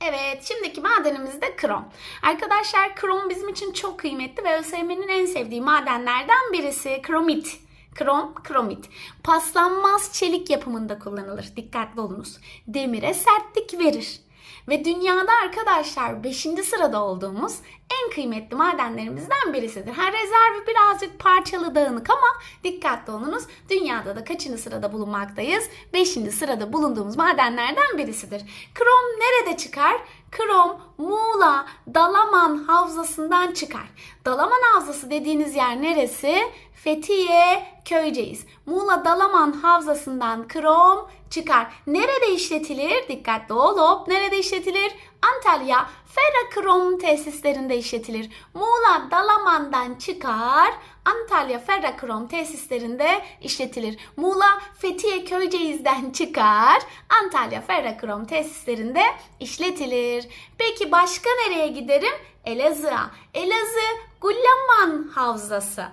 Evet, şimdiki madenimiz de krom. Arkadaşlar krom bizim için çok kıymetli ve ÖSYM'nin en sevdiği madenlerden birisi. Kromit. Krom, kromit. Paslanmaz çelik yapımında kullanılır. Dikkatli olunuz. Demire sertlik verir. Ve dünyada arkadaşlar 5. sırada olduğumuz en kıymetli madenlerimizden birisidir. Ha rezervi birazcık parçalı dağınık ama dikkatli olunuz. Dünyada da kaçıncı sırada bulunmaktayız? 5. sırada bulunduğumuz madenlerden birisidir. Krom nerede çıkar? Krom Muğla Dalaman Havzası'ndan çıkar. Dalaman Havzası dediğiniz yer neresi? Fethiye Köyceğiz. Muğla Dalaman Havzası'ndan krom çıkar. Nerede işletilir? Dikkatli ol hop. Nerede işletilir? Antalya Ferrokrom tesislerinde işletilir. Muğla Dalaman'dan çıkar. Antalya Ferrokrom tesislerinde işletilir. Muğla Fethiye Köyceğiz'den çıkar. Antalya Ferrokrom tesislerinde işletilir. Peki başka nereye giderim? Elazığ'a. Elazığ Gullaman Havzası.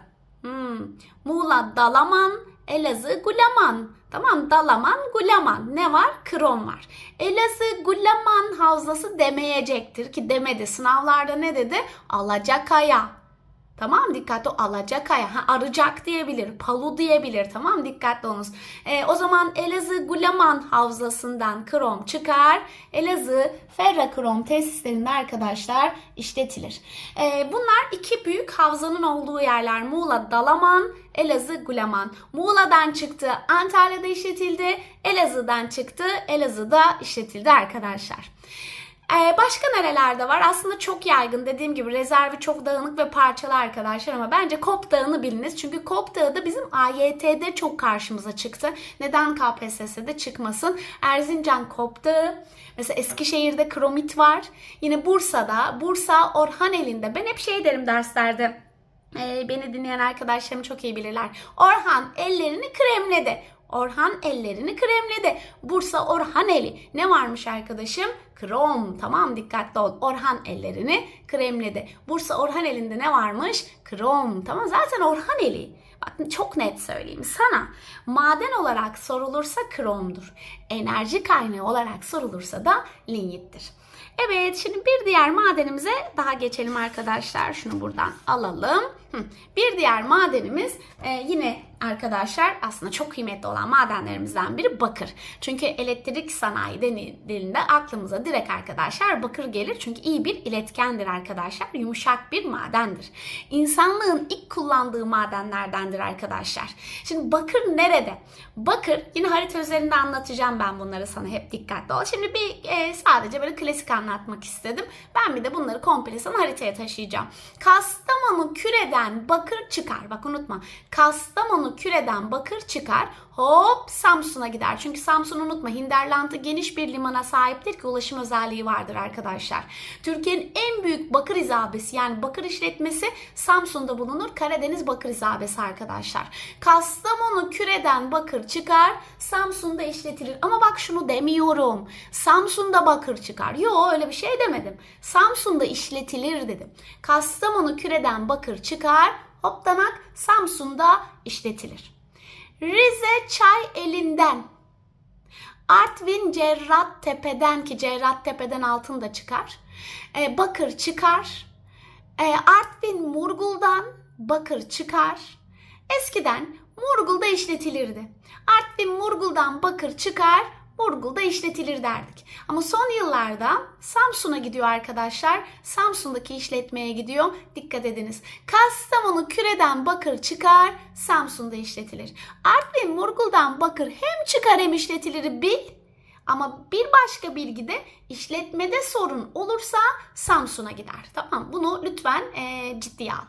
Hmm. Muğla Dalaman, Elazığ Gulaman. Tamam Dalaman, Gulaman. Ne var? Krom var. Elazığ Gulaman Havzası demeyecektir ki demedi. Sınavlarda ne dedi? Alacakaya. Tamam dikkatli. Alacakaya. Ha, arıcak diyebilir. Palu diyebilir. Tamam dikkatli olunuz. Ee, o zaman Elazığ Gulaman Havzası'ndan krom çıkar. Elazığ ferrokrom tesislerinde arkadaşlar işletilir. Ee, bunlar iki büyük havzanın olduğu yerler. Muğla Dalaman, Elazığ Gulaman. Muğla'dan çıktı, Antalya'da işletildi. Elazığ'dan çıktı, Elazığ'da işletildi arkadaşlar. Ee, başka nerelerde var? Aslında çok yaygın. Dediğim gibi rezervi çok dağınık ve parçalı arkadaşlar ama bence Kop Dağı'nı biliniz. Çünkü Kop Dağı da bizim AYT'de çok karşımıza çıktı. Neden KPSS'de çıkmasın? Erzincan Kop Dağı. Mesela Eskişehir'de Kromit var. Yine Bursa'da, Bursa Orhaneli'nde. Ben hep şey derim derslerde. Ee, beni dinleyen arkadaşlarım çok iyi bilirler. Orhan ellerini kremledi. Orhan ellerini kremledi. Bursa Orhaneli. Ne varmış arkadaşım? Krom. Tamam dikkatli ol. Orhan ellerini kremledi. Bursa Orhaneli'nde ne varmış? Krom. Tamam zaten Orhaneli. Bak çok net söyleyeyim sana. Maden olarak sorulursa kromdur. Enerji kaynağı olarak sorulursa da linyittir. Evet şimdi bir diğer madenimize daha geçelim arkadaşlar. Şunu buradan alalım. Bir diğer madenimiz e, yine arkadaşlar aslında çok kıymetli olan madenlerimizden biri bakır. Çünkü elektrik sanayi denildiğinde aklımıza direkt arkadaşlar bakır gelir. Çünkü iyi bir iletkendir arkadaşlar. Yumuşak bir madendir. İnsanlığın ilk kullandığı madenlerdendir arkadaşlar. Şimdi bakır nerede? Bakır yine harita üzerinde anlatacağım ben bunları sana hep dikkatli ol. Şimdi bir e, sadece böyle klasik anlatmak istedim. Ben bir de bunları komple sana haritaya taşıyacağım. Kastamonu küreden bakır çıkar. Bak unutma. Kastamonu küreden bakır çıkar. Hop Samsun'a gider. Çünkü Samsun unutma Hinterland'ı geniş bir limana sahiptir ki ulaşım özelliği vardır arkadaşlar. Türkiye'nin en büyük bakır izabesi yani bakır işletmesi Samsun'da bulunur. Karadeniz bakır izabesi arkadaşlar. Kastamonu küreden bakır çıkar. Samsun'da işletilir. Ama bak şunu demiyorum. Samsun'da bakır çıkar. Yo öyle bir şey demedim. Samsun'da işletilir dedim. Kastamonu küreden bakır çıkar. Hoptanak Samsun'da işletilir. Rize çay elinden. Artvin Cerrahtepe'den ki Cerrahtepe'den altın da çıkar. Ee, bakır çıkar. Ee, Artvin Murgul'dan bakır çıkar. Eskiden Murgul'da işletilirdi. Artvin Murgul'dan bakır çıkar. Murgul'da işletilir derdik. Ama son yıllarda Samsun'a gidiyor arkadaşlar. Samsun'daki işletmeye gidiyor. Dikkat ediniz. Kastamonu küreden bakır çıkar. Samsun'da işletilir. Artvin Murgul'dan bakır hem çıkar hem işletilir bil. Ama bir başka bilgi de işletmede sorun olursa Samsun'a gider. Tamam bunu lütfen e, ciddiye al.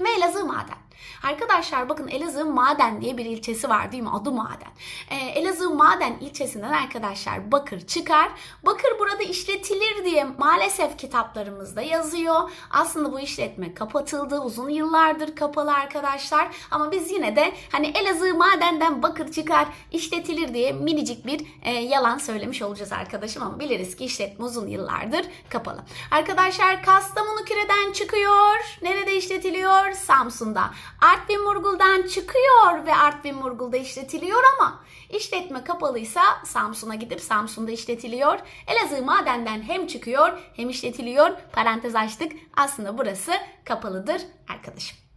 Ve Elazığ Maden. Arkadaşlar bakın Elazığ Maden diye bir ilçesi var değil mi? Adı Maden. Ee, Elazığ Maden ilçesinden arkadaşlar bakır çıkar. Bakır burada işletilir diye maalesef kitaplarımızda yazıyor. Aslında bu işletme kapatıldı. Uzun yıllardır kapalı arkadaşlar. Ama biz yine de hani Elazığ Maden'den bakır çıkar işletilir diye minicik bir e, yalan söylemiş olacağız arkadaşım. Ama biliriz ki işletme uzun yıllardır kapalı. Arkadaşlar Kastamonu Küre'den çıkıyor. Nerede işletiliyor? Samsun'da. Artvin Murgul'dan çıkıyor ve Artvin Murgul'da işletiliyor ama işletme kapalıysa Samsun'a gidip Samsun'da işletiliyor. Elazığ madenden hem çıkıyor hem işletiliyor. Parantez açtık. Aslında burası kapalıdır arkadaşım.